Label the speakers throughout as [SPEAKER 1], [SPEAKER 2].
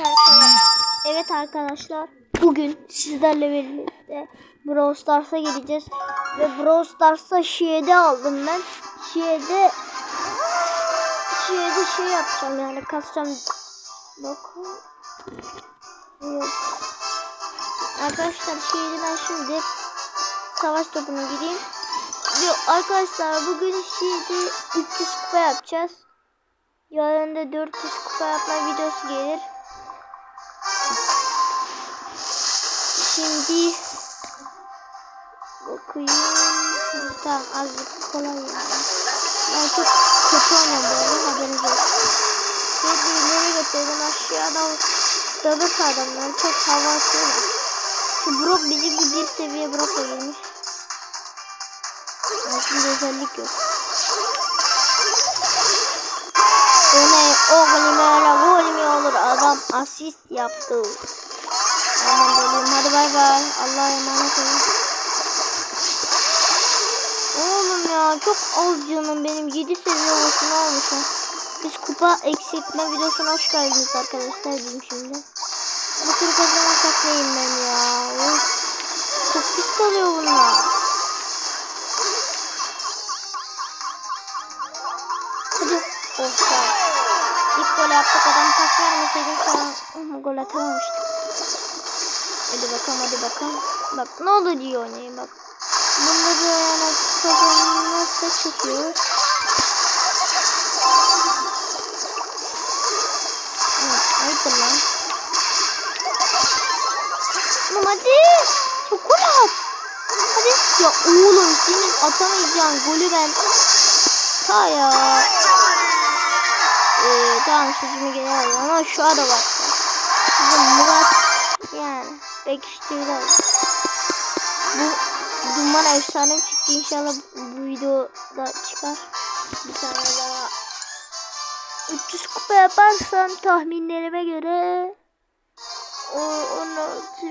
[SPEAKER 1] arkadaşlar. Evet arkadaşlar. Bugün sizlerle birlikte Brawl Stars'a geleceğiz. Ve Brawl Stars'ta Şiye'de aldım ben. Şiye'de Şiye'de şey yapacağım yani kasacağım. Bakın. Yok. Arkadaşlar Şiye'de ben şimdi savaş topuna gireyim. Yok arkadaşlar bugün Şiye'de 300 kupa yapacağız. Yarın da 400 kupa yapma videosu gelir. Şimdi bakayım. Tamam azıcık kolay yani. Ben çok kötü böyle haberiniz olsun. Şimdi ileri götürdüm aşağıda Bebek adamlar çok hava atıyorlar. Şu Brock bizim gibi bir seviye Brock'la girmiş. Aslında özellik yok. O ne? Oğlum öyle gol mü olur? Adam asist yaptı. Aman dedim hadi bay bay. Allah'a emanet olun. Oğlum ya çok az canım benim 7 seviye olsun olmuşum. Biz kupa eksiltme videosuna hoş geldiniz arkadaşlar diyeyim şimdi. Bu tür kazanırsak neyim ben ya? Of. Çok pis kalıyor bunlar. Hadi. Oh. İlk gol yaptık adam pas vermeseydi şu an uh, gol atamamıştık. Hadi bakalım hadi bakalım. Bak ne olur diye oynayayım bak. Bunda da yani kazanmazsa çıkıyor. Hı, Ayıptır lan. Oğlum hadi. Çok gol at. Hadi. Ya oğlum senin atamayacağın golü ben. Ha ya. Ee, tamam sözümü geri alıyorum ama şu ada var. Bizim Murat yani pekiştirdi. Bu duman efsane çıktı inşallah bu videoda çıkar. Bir tane daha 300 kupa yaparsam tahminlerime göre o 16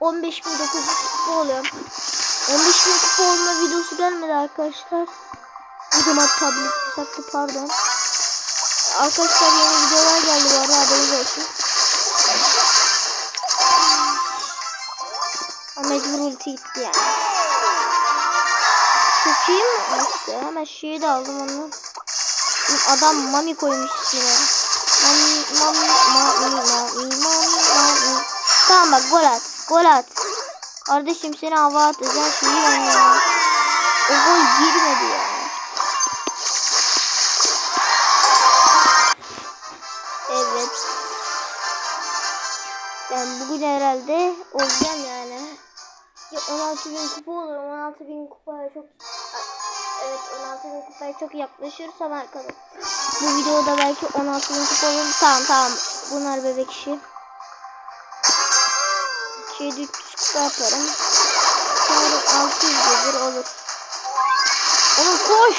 [SPEAKER 1] 15.900 kupa oluyor. 15.000 kupa olma videosu gelmedi arkadaşlar. O zaman tablet sattı pardon. Arkadaşlar yeni videolar geldi bu arada haberiniz olsun. Mecbur ulti gitti yani. Çok iyi mi? İşte hemen şeyi de aldım onu. Adam mami koymuş içine. Mami, mami, mami, mami, mami, mami. Tamam bak gol at. Gol at. Kardeşim seni hava atacağım şeyi ben ya. O gol girmedi ya. Evet. Ben bugün herhalde olacağım yani. Ya 16 bin kupa olur. 16 bin kupaya çok Evet 16 bin kupaya çok yaklaşırsam arkadaşlar. Bu videoda belki 16 bin kupa olur. Tamam tamam. Bunlar bebek işi. Şeyde 300 kupa yaparım. Sonra 600 gelir olur. Oğlum koş.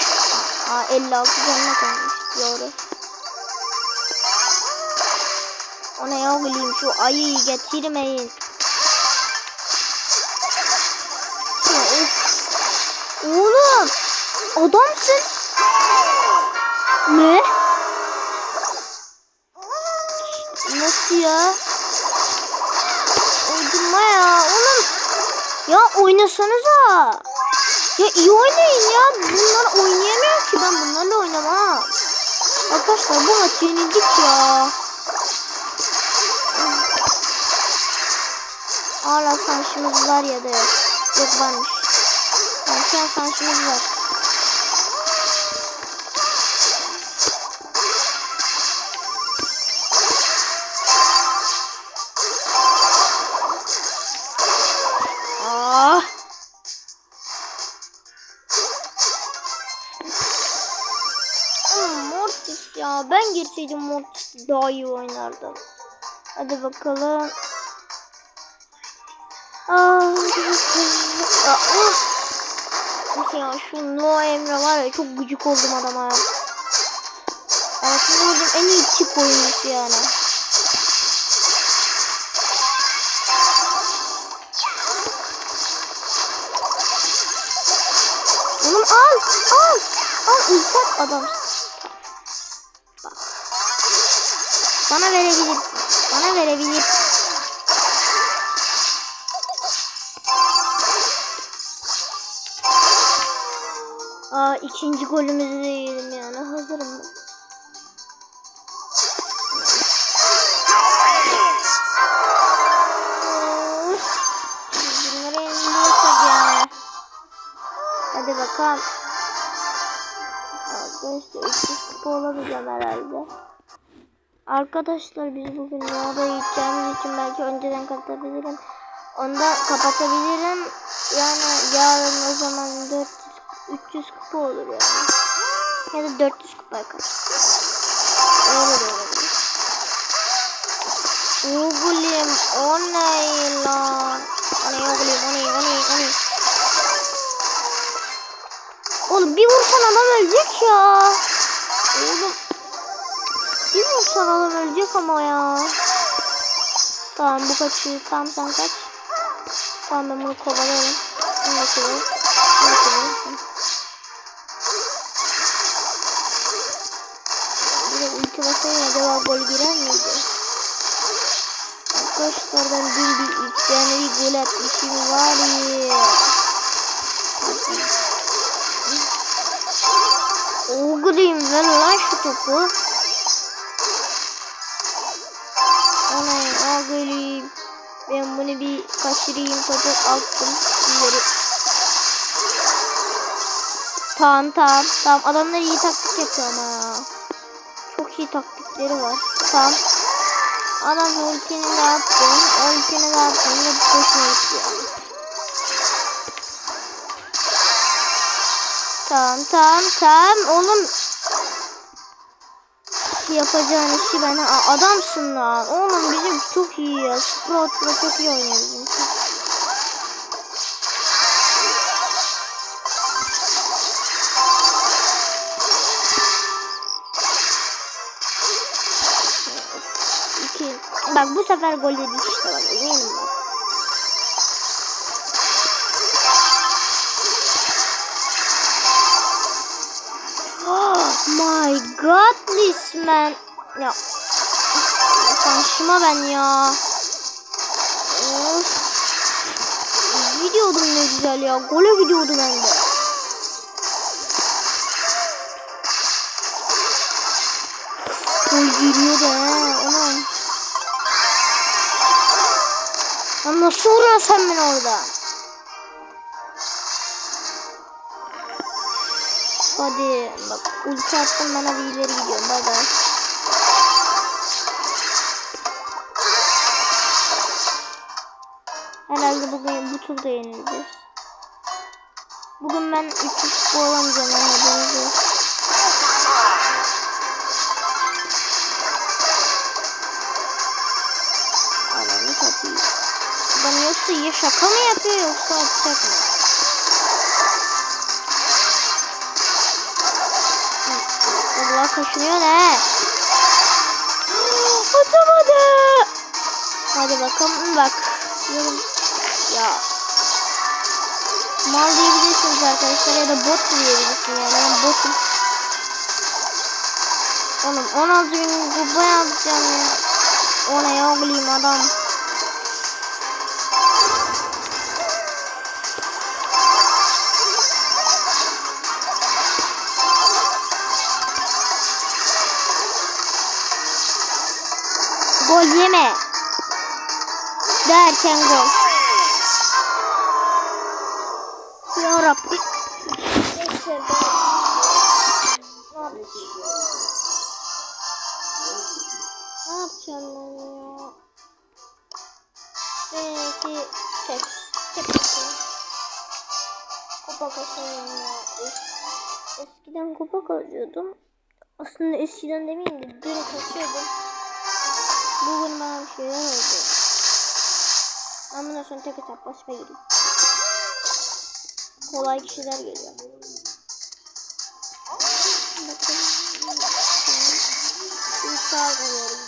[SPEAKER 1] Aa 56 canına kalmış. Doğru. O ne ya şu ayıyı getirmeyin. Adamsın. Ne? Nasıl ya? Uydurma ya oğlum. Ya oynasanıza. Ya iyi oynayın ya. Bunlar oynayamıyor ki ben bunlarla oynamam. Arkadaşlar bu maç yenildik ya. Hala şansımız var ya da yok. Yok varmış. Yani şu an şansımız var. Ya. Ben girseydim Mortis daha iyi oynardım. Hadi bakalım. Aa, ya şu No Emre var ya çok gıcık oldum adama ya. Hayatımda gördüğüm en iyi çip oyuncusu yani. Oğlum al al al ilk adam. Bana verebilirsin. Bana verebilirsin. Aa ikinci golümüzü de yiyelim yani. Hazırım ben. Hadi bakalım. Arkadaşlar 300 kupa olabileceğim herhalde. Arkadaşlar biz bugün Noa'da gideceğimiz için belki önceden kapatabilirim. Onda kapatabilirim. Yani yarın o zaman 400 300 kupa olur yani. Ya da 400 kupaya kadar. Öyle de olabilir. Oğlum o ne lan? O ne oğlum o ne o ne o ne? Oğlum bir vursan adam ölecek ya. Oğlum. Vursan adam ölecek ama ya. Tamam bu kaçıyor. Tamam sen kaç. Tamam ben bunu kovalarım. Bunu da kovalarım. Bunu da kovalarım. Tamam. Bir de ulti basayım acaba gol girer miydi? Arkadaşlar ben bir iki tane bir gol atmışım var ya. Oğlum ver lan şu topu. Ben bunu bir kaçırayım topu attım. İleri. Tamam tamam. Tamam adamlar iyi taktik yapıyor ama. Çok iyi taktikleri var. Tamam. Adam ultini de attım. Ultini de attım. Ne boşuna gitti. Tamam tamam tamam oğlum. Yapacağın işi ben adamsın lan. Oğlum bizim çok iyi ya. Sprout Pro çok iyi oynuyor bizim. İki. Bak bu sefer gol yedik işte bak eminim bak. Resmen. Ya. Şansıma ben ya. Of. Gidiyordum ne güzel ya. Gole gidiyordum hem de. Gol giriyordu ha. Anam. Lan nasıl vuruyorsun sen beni orada? Hadi bak ulti attım ben hadi ileri gidiyorum bay bay. Herhalde bugün bu turda yenileceğiz. Bugün ben 300 kupa olamayacağım ama haberiniz olsun. Ananı satayım. Adam yoksa ya şaka mı yapıyor yoksa atacak mı? Kaşınıyor ne? Atamadı. Hadi bakalım bak. Yorum. Ya. Mal diyebilirsiniz arkadaşlar ya da bot diyebilirsiniz yani ben botum. Oğlum 16 bin kupa yapacağım ya. O ne ya oğlum adam. Gol yeme. Derken gol. Ya Rabbi. Neyse ben... Ne yapacağım ben ya? Belki tek. Tek. Kupa kasıyorum ya. Es- Eskiden kupa kazıyordum. Aslında eskiden demeyeyim de dün kasıyordum. Bugün bana bir şeyler oldu. Ben bundan sonra tek etap başıma gireyim. Kolay kişiler geliyor. Bir saat oluyorum.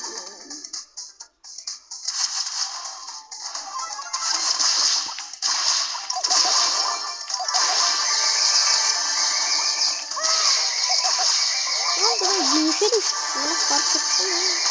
[SPEAKER 1] Lan ben gümüşe düştüm. Fark ettim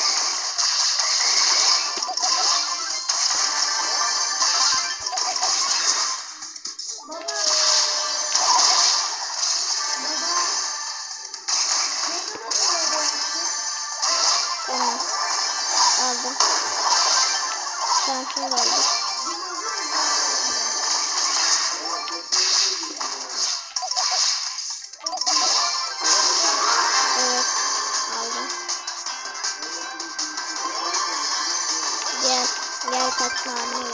[SPEAKER 1] Şansım geldi. Evet. Aldım. Gel. Gel kaçma anne.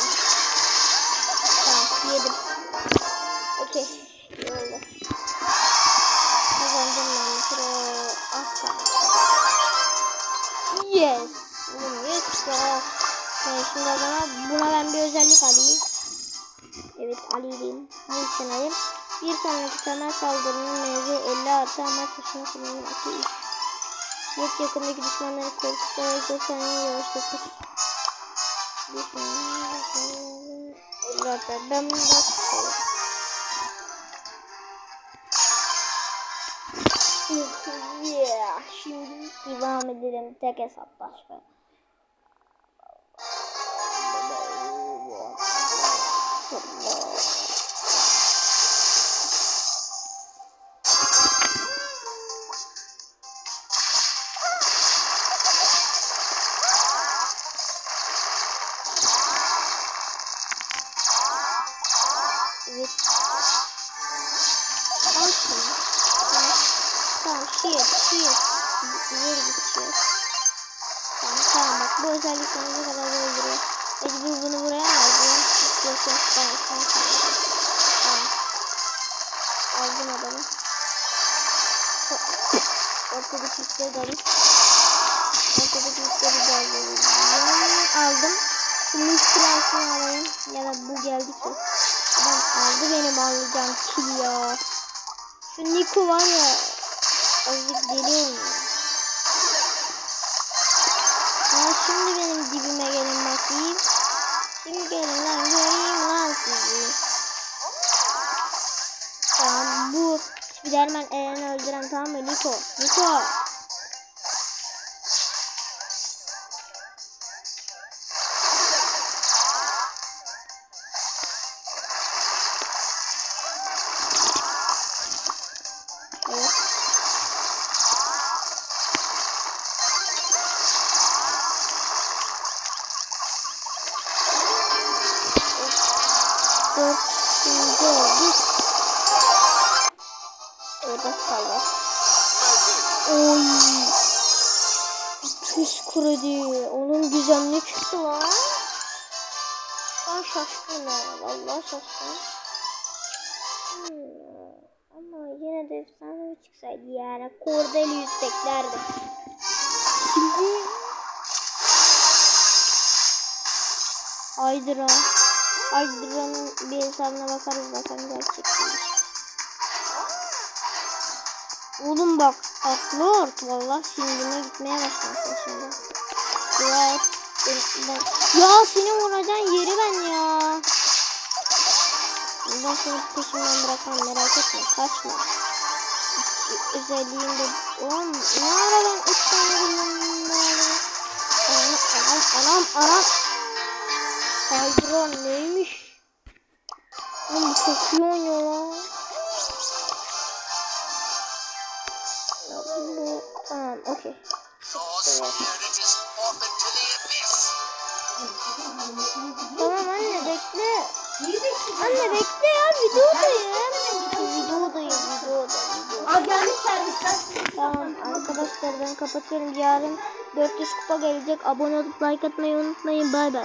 [SPEAKER 1] Tamam yedim. Okey. İyi. Kazandım ben kere. Az kaldı. Yes. Ben şimdi o zaman buna ben bir özellik alayım. Evet alayım. Hangisini alayım? Bir sonraki temel saldırının mevzi 50 artı amaç başına kullanılır. 2 3. Yok yakındaki düşmanları korkutarak yok saniye yavaşlatır. Bir saniye. 50 artı. Ben bunu daha seviyorum. Yeah. Şimdi devam edelim tek hesaplaşma. Evet. Şunu. Tamam. Şiir şiir. Git şiir. Tamam tamam bak bu özellik seni ne kadar da öldürüyor. Mecbur bunu buraya alacağım? Yok yok tamam tamam tamam. Tamam. Aldım adamı. Ortadaki işleri de alayım. Ortadaki işleri de alayım. Aldım. Şimdi prensini alayım. Ya da bu geldi ki. Adam aldı benim alacağım kill ya. Şu Niko var ya. Azıcık deli oynuyor. Ha şimdi benim dibime gelin bakayım. Şimdi gelin lan Spiderman Eren'i öldüren tamam mı Niko? Niko. Müthiş kurudi. Onun güzelliği çıktı lan. Ben şaşkınım ya. Vallahi şaşkınım. Hmm. Ama yine de efsane bir çıksaydı yani. Kordeli yüz beklerdim. Şimdi Aydra. Aydra'nın bir hesabına bakarız bakalım gerçek miymiş. Oğlum bak aklı ort valla silgime gitmeye başlamışsın şimdi. Dua et. Ben, ben- Ya seni vuracağın yeri ben ya. Ben seni peşimden bırakmam merak etme kaçma. İki Özelliğim de oğlum ne ara ben üç tane kullandım böyle. Anam anam anam. Hydron neymiş? Oğlum çok iyi oynuyor lan. Tamam okey. Tamam anne bekle. Anne bekle ya videodayım. Videodayım videoda video.
[SPEAKER 2] Aa gelmiş servisler.
[SPEAKER 1] Tamam arkadaşlar ben kapatıyorum. Yarın 400 kupa gelecek. Abone olup like atmayı unutmayın. Bay bay.